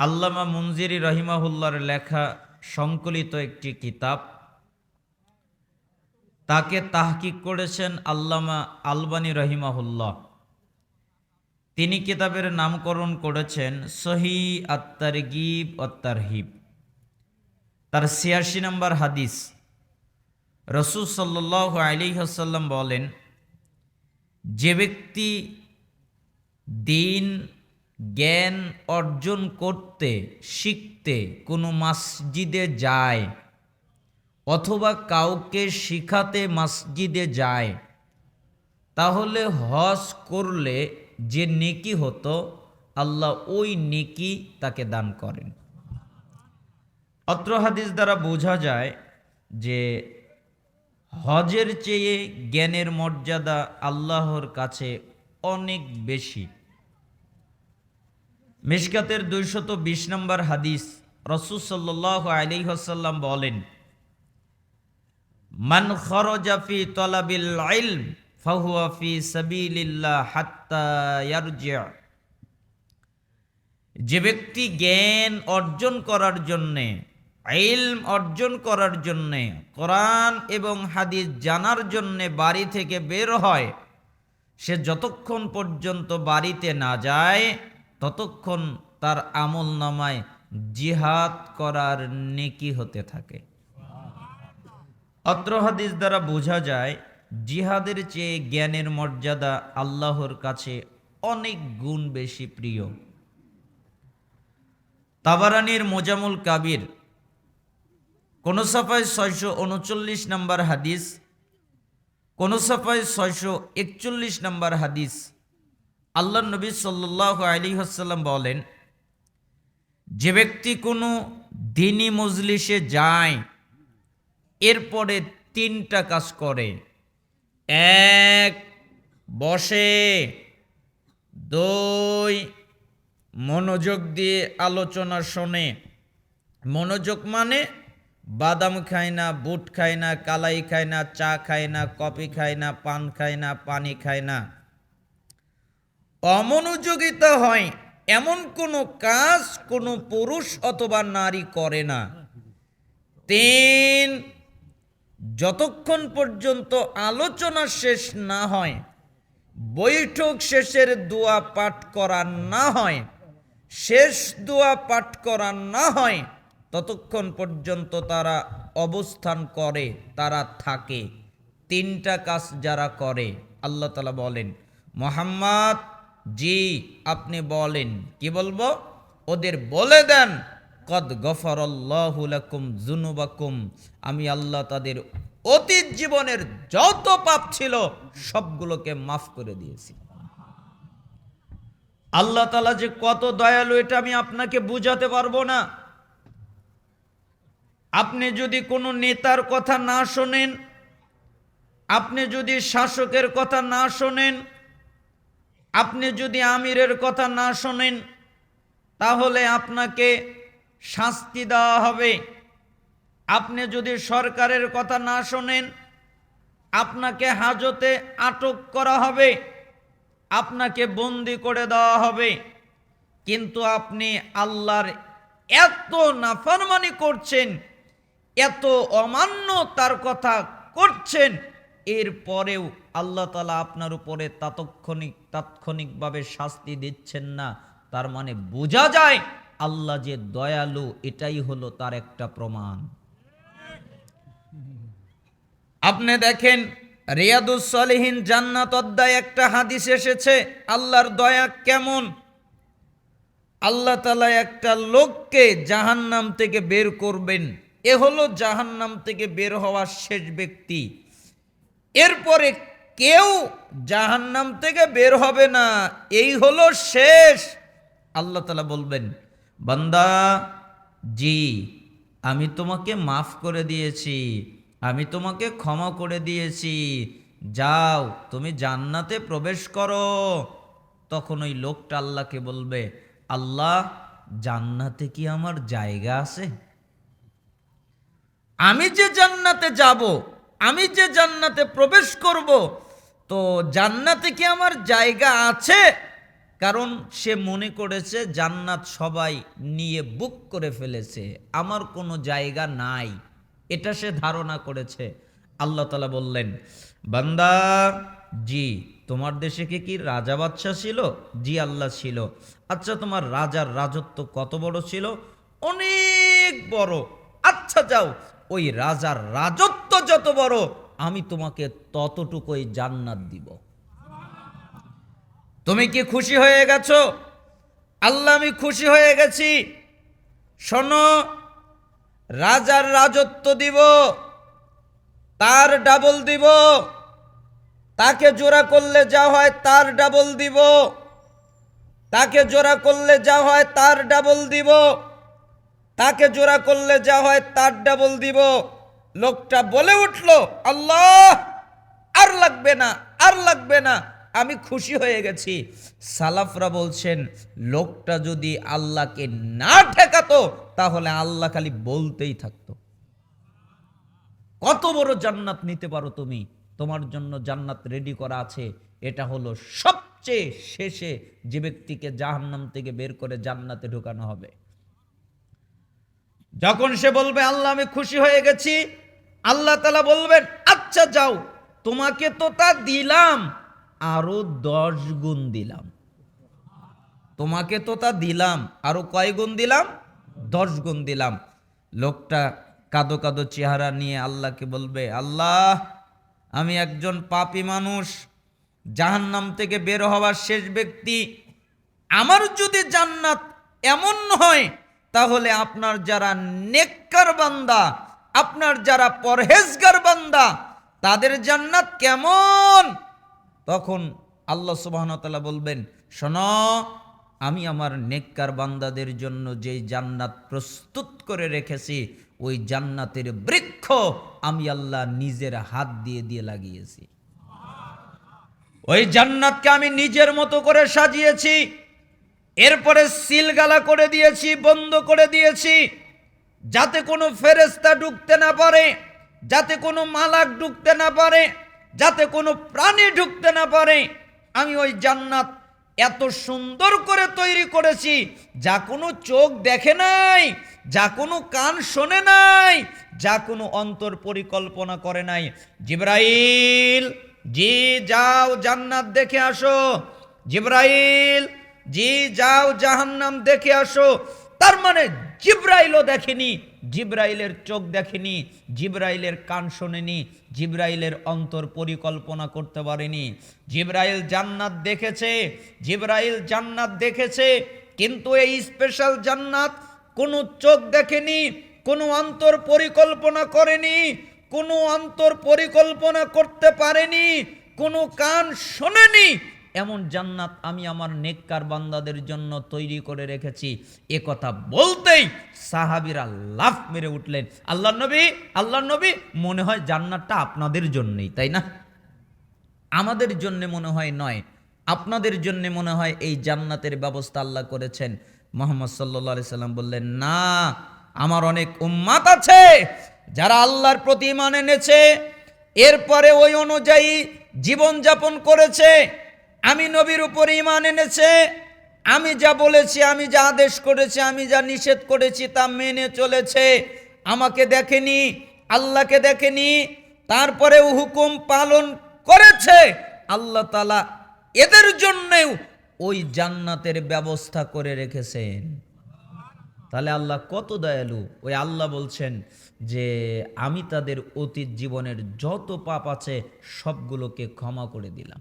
আল্লামা মঞ্জিরি রহিমাহুল্লার লেখা সংকলিত একটি কিতাব। তাকে তাহকিক করেছেন আল্লামা আলবানী রহিমাহুল্লাহ। তিনি কিতাবের নামকরণ করেছেন সহি আত্মার গিব অত্তারহিব তার ছিয়াশি নম্বর হাদিস। রসুল সাল্লাহ আলী হাসাল্লাম বলেন, যে ব্যক্তি দিন জ্ঞান অর্জন করতে, শিখতে কোনো মসজিদে যায় অথবা কাউকে শিখাতে মসজিদে যায়। তাহলে হজ করলে যে নেকি হতো, আল্লাহ ওই নেকি তাকে দান করেন। অত্র হাদিস দ্বারা বোঝা যায় যে হজের চেয়ে জ্ঞানের মর্যাদা আল্লাহর কাছে অনেক বেশি। মিশকাতের দুইশত বিশ নম্বর হাদিস রসুল সাল্লাহ আলি হাসাল্লাম বলেন, মান খরজাফি তলাবিল ফি সাবিলিল্লাহ হাত্তা যে ব্যক্তি জ্ঞান অর্জন করার জন্যে, ইলম অর্জন করার জন্যে, কোরআন এবং হাদিস জানার জন্যে বাড়ি থেকে বের হয়, সে যতক্ষণ পর্যন্ত বাড়িতে না যায় ততক্ষণ তার আমল নামায় জিহাদ করার নেকি হতে থাকে। অত্র হাদিস দ্বারা বোঝা যায়, জিহাদের চেয়ে জ্ঞানের মর্যাদা আল্লাহর কাছে অনেক গুণ বেশি প্রিয়। তাবারানির মোজামুল কাবির, কোন সাফায় ছয়শো উনচল্লিশ নম্বর হাদিস, কোন সাফায় ছয়শো একচল্লিশ নম্বর হাদিস আল্লাহ নবী সাল্লাহ আলী হাসাল্লাম বলেন, যে ব্যক্তি কোনো দিনী মজলিসে যায়, এরপরে তিনটা কাজ করে। এক, বসে। দুই, মনোযোগ দিয়ে আলোচনা শোনে। মনোযোগ মানে বাদাম খায় না, বুট খায় না, কালাই খায় না, চা খায় না, কফি খায় না, পান খায় না, পানি খায় না। অমনোযোগিতা হয়, এমন কোনো কাজ কোনো পুরুষ অথবা নারী করে না। তিন, যতক্ষণ পর্যন্ত আলোচনা শেষ না হয়, বৈঠক শেষের দোয়া পাঠ করা না হয়, শেষ দোয়া পাঠ করা না হয়, ততক্ষণ পর্যন্ত তারা অবস্থান করে, তারা থাকে। তিনটা কাজ যারা করে, আল্লাহ তালা বলেন, মোহাম্মদ জি, আপনি বলেন। কি বলব? ওদের বলে দেন, কদ গফরল্লাহুলাকুম জুনুবাকুম আমি আল্লাহ তাদের অতীত জীবনের যত পাপ ছিল, সবগুলোকে মাফ করে দিয়েছি। আল্লাহ তালা যে কত দয়ালু, এটা আমি আপনাকে বুঝাতে পারব না। আপনি যদি কোনো নেতার কথা না শোনেন, আপনি যদি শাসকের কথা না শোনেন আপনি যদি আমিরের কথা না শোনেন, তাহলে আপনাকে শাস্তি দেওয়া হবে। আপনি যদি সরকারের কথা না শোনেন, আপনাকে হাজতে আটক করা হবে, আপনাকে বন্দি করে দেওয়া হবে। কিন্তু আপনি আল্লাহর এত নাফরমানি করছেন, এত অমান্য তার কথা করছেন এরপরেও আল্লাহ তালা আপনার উপরে তাৎক্ষণিক, তাৎক্ষণিকভাবে শাস্তি দিচ্ছেন না। তার মানে বোঝা যায় আল্লাহ যে দয়ালু, এটাই হলো তার একটা প্রমাণ। আপনি দেখেন রিয়াদুস সালেহীন জান্নাত অধ্যায় একটা হাদিস এসেছে, আল্লাহর দয়া কেমন? আল্লাহ তালা একটা লোককে জাহান্নাম থেকে বের করবেন। এ হলো জাহান্নাম থেকে বের হওয়ার শেষ ব্যক্তি। এরপরে কেউ জাহান্নাম থেকে বের হবে না। এই হলো শেষ। আল্লাহ তালা বলবেন, বান্দা, জি, আমি তোমাকে মাফ করে দিয়েছি, আমি তোমাকে ক্ষমা করে দিয়েছি। যাও, তুমি জান্নাতে প্রবেশ করো। তখন ওই লোকটা আল্লাহকে বলবে, আল্লাহ, জান্নাতে কি আমার জায়গা আছে? আমি যে জান্নাতে যাব আমি যে জান্নাতে প্রবেশ করব, তো জান্নাতে কি আমার জায়গা আছে? কারণ সে মনে করেছে, জান্নাত সবাই নিয়ে বুক করে ফেলেছে। আমার কোনো জায়গা নাই। এটা সে ধারণা করেছে। আল্লাহ তালা বললেন, বান্দা, জি, তোমার দেশে কি কি রাজা বাদশাহ ছিল? জি, আল্লাহ ছিল। আচ্ছা তোমার রাজার রাজত্ব কত বড় ছিল? অনেক বড়। আচ্ছা যাও, ওই রাজার রাজত্ব যত বড়, আমি তোমাকে ততটুকুই জান্নাত দিব। তুমি কি খুশি হয়ে গেছো? আল্লাহ, আমি খুশি হয়ে গেছি। শোনো, রাজার রাজত্ব দিব, তার ডাবল দিব, তাকে জোড়া করলে যা হয় তার ডাবল দিব, তাকে জোড়া করলে যা হয় তার ডাবল দিব, তাকে জোড়া করলে যা হয় তার ডাবল দিব। লোকটা বলে উঠল, আল্লাহ, আর লাগবে না, আর লাগবে না, আমি খুশি হয়ে গেছি। সালাফরা বলছেন, লোকটা যদি আল্লাহকে না ঠেকাতো, তাহলে আল্লাহ খালি বলতেই থাকতো। কত বড় জান্নাত নিতে পারো তুমি? তোমার জন্য জান্নাত রেডি করা আছে। এটা হলো সবচেয়ে শেষে যে ব্যক্তিকে জাহান্নাম থেকে বের করে জান্নাতে ঢোকানো হবে। যখন সে বলবে, আল্লাহ, আমি খুশি হয়ে গেছি আল্লাহ তালা বলবেন আচ্ছা যাও, তোমাকে তো তা দিলাম, আরও দশ গুণ দিলাম। তোমাকে তো তা দিলাম, আরও কয় গুণ দিলাম? দশ গুণ দিলাম। লোকটা কাদো কাদো চেহারা নিয়ে আল্লাহকে বলবে, আল্লাহ, আমি একজন পাপি মানুষ, জাহান্নাম থেকে বের হওয়ার শেষ ব্যক্তি। আমার যদি জান্নাত এমন হয়, তাহলে আপনার যারা নেককার বান্দা আপনার যারা পরহেজগার বান্দা, তাদের জান্নাত কেমন? তখন আল্লাহ সুবাহতাল্লাহ বলবেন, শোনো, আমি আমার নেককার বান্দাদের জন্য যেই জান্নাত প্রস্তুত করে রেখেছি, ওই জান্নাতের বৃক্ষ আমি আল্লাহ নিজের হাত দিয়ে দিয়ে লাগিয়েছি। ওই জান্নাতকে আমি নিজের মতো করে সাজিয়েছি, এরপরে সিলগালা করে দিয়েছি, বন্ধ করে দিয়েছি যাতে কোনো ফেরেস্তা ঢুকতে না পারে, যাতে কোনো মালাক ঢুকতে না পারে, যাতে কোনো প্রাণী ঢুকতে না পারে, আমি ওই জান্নাত এত সুন্দর করে তৈরি করেছি, যা কোনো চোখ দেখে নাই, যা কোনো কান শোনে নাই, যা কোনো অন্তর পরিকল্পনা করে নাই। জিব্রাইল, জি যাও জান্নাত দেখে আসো। জিব্রাইল, জি যাও জাহান্নাম দেখে আসো। তার মানে জিব্রাইলও দেখেনি, জিব্রাইলের চোখ দেখেনি, জিব্রাইলের কান শোনেনি, জিব্রাইলের অন্তর পরিকল্পনা করতে পারেনি। জিব্রাইল জান্নাত দেখেছে, জিব্রাইল জান্নাত দেখেছে, কিন্তু এই স্পেশাল জান্নাত কোনো চোখ দেখেনি, কোনো অন্তর পরিকল্পনা করেনি, কোনো অন্তর পরিকল্পনা করতে পারেনি, কোনো কান শোনেনি এমন জান্নাত আমি আমার নেককার বান্দাদের জন্য তৈরি করে রেখেছি। এ কথা বলতেই সাহাবিরা লাফ মেরে উঠলেন। আল্লাহ নবী আল্লাহ নবী, মনে হয় জান্নাতটা আপনাদের জন্যই, তাই না? আমাদের জন্য মনে হয় নয়, আপনাদের জন্য মনে হয় এই জান্নাতের ব্যবস্থা আল্লাহ করেছেন। মোহাম্মদ সাল্লা সাল্লাম বললেন, না, আমার অনেক উম্মাত আছে যারা আল্লাহর প্রতি ইমান এনেছে, এরপরে ওই অনুযায়ী জীবনযাপন করেছে আমি নবীর উপর ইমান এনেছে, আমি যা বলেছি, আমি যা আদেশ করেছি, আমি যা নিষেধ করেছি তা মেনে চলেছে। আমাকে দেখেনি, আল্লাহকে দেখেনি, তারপরে হুকুম পালন করেছে। আল্লাহ তালা এদের জন্যেও ওই জান্নাতের ব্যবস্থা করে রেখেছেন। তাহলে আল্লাহ কত দয়ালু। ওই আল্লাহ বলছেন যে, আমি তাদের অতীত জীবনের যত পাপ আছে সবগুলোকে ক্ষমা করে দিলাম।